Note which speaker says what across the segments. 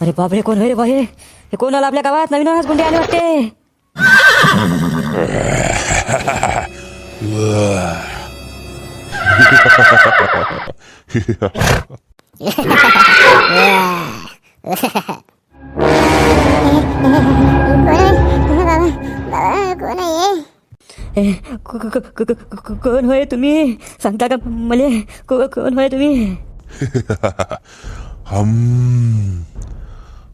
Speaker 1: अरे बापरे कोण होय रे बाहे हे कोण आलं आपल्या गावात नवीन आज गुंडे आले वाटते?
Speaker 2: कोण आहे
Speaker 1: ए, को- को- को- को- को- को- कोण होय तुम्ही? सांगता का मले? को- कोण होय तुम्ही?
Speaker 3: हम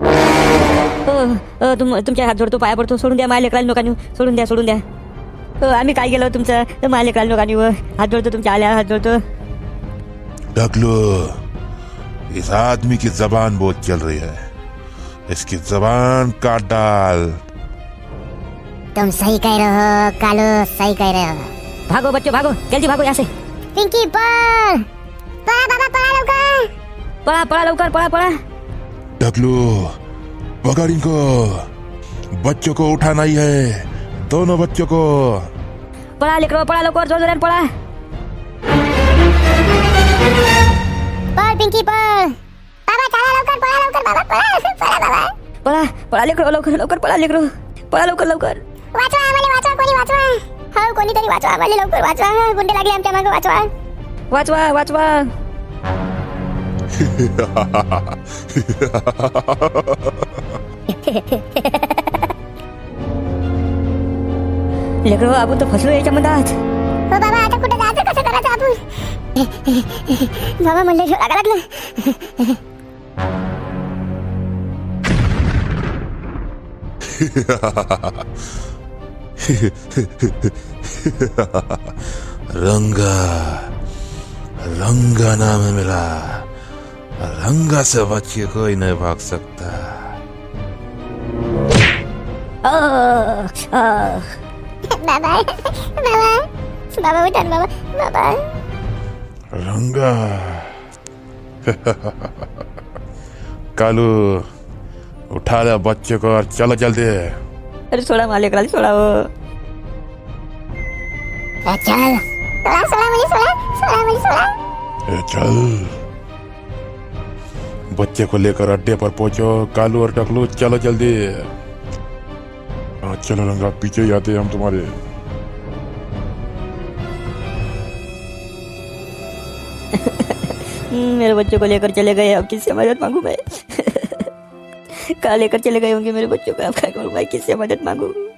Speaker 3: हो हो,
Speaker 1: तुम तुमच्या हात जोडतो पाया पडतो. सोडून द्या माझ्या लेकराला नका नेऊ सोडून द्या सोडून द्या. हो आम्ही काय केलं तुमचं? तर माझ्या लेकराला नका नेऊ हात जोडतो तुमच्या आल्या हात जोडतो.
Speaker 3: डगलो इस आदमी की जबान बहुत चल रही है. इसकी जबान काट डाल.
Speaker 2: तुम सही कह रहे हो कालू सही कह रहे हो।
Speaker 1: भागो बच्चो भागो. जल्दी भागो यहाँ से.
Speaker 2: पिंकी पळ पळा बाबा पळा लवकर
Speaker 1: पळा पळा लवकर पळा पळा
Speaker 3: डगलो पकड़ इनको बच्चों को उठाना ही। है दोनों बच्चों को
Speaker 1: पळा लेकरो पळा लवकर जोर जोरात पळा.
Speaker 2: पळ पिंकी पळ. बाबा चला लवकर पळा लवकर बाबा पळा. पळा बाबा.
Speaker 1: पळा पळा लेकरो लवकर लवकर पळा लेकरो. पळा लवकर लवकर.
Speaker 2: वाचवा आम्हाला वाचवा कोणी वाचवा. हो कोणीतरी वाचवा आम्हाला लवकर वाचवा. गुंडे लागले आमच्या मागे वाचवा.
Speaker 1: वाचवा वाचवा. लेकरो आपण तर फसलो याच्या मधात
Speaker 2: हो बाबा आता कुठे? जायचं कसं करायचं आपण बाबा म्हणलं लागा लागलं।
Speaker 3: रंगा रंगा नाम है मेरा। रंगा से बच के कोई नहीं भाग सकता। रंगा। कालू उठा ले बच्चे को और चलो जल्दी।
Speaker 1: अरे छोड़ा मालिक राज छोड़ा
Speaker 2: वो। चल। सोला सोला मुझे सोला सोला मुझे
Speaker 3: सोला चल। बच्चे को लेकर अड्डे पर पहुंचो। कालू और टकलू, चलो जल्दी। हाँ चलो रंगा पीछे ही आते हम तुम्हारे।
Speaker 1: मेरे बच्चों को लेकर चले गए अब किससे मदद मांगू मैं कहा लेकर चले गए होंगे मेरे बच्चों को? अब क्या करूँ भाई, किससे मदद मांगू?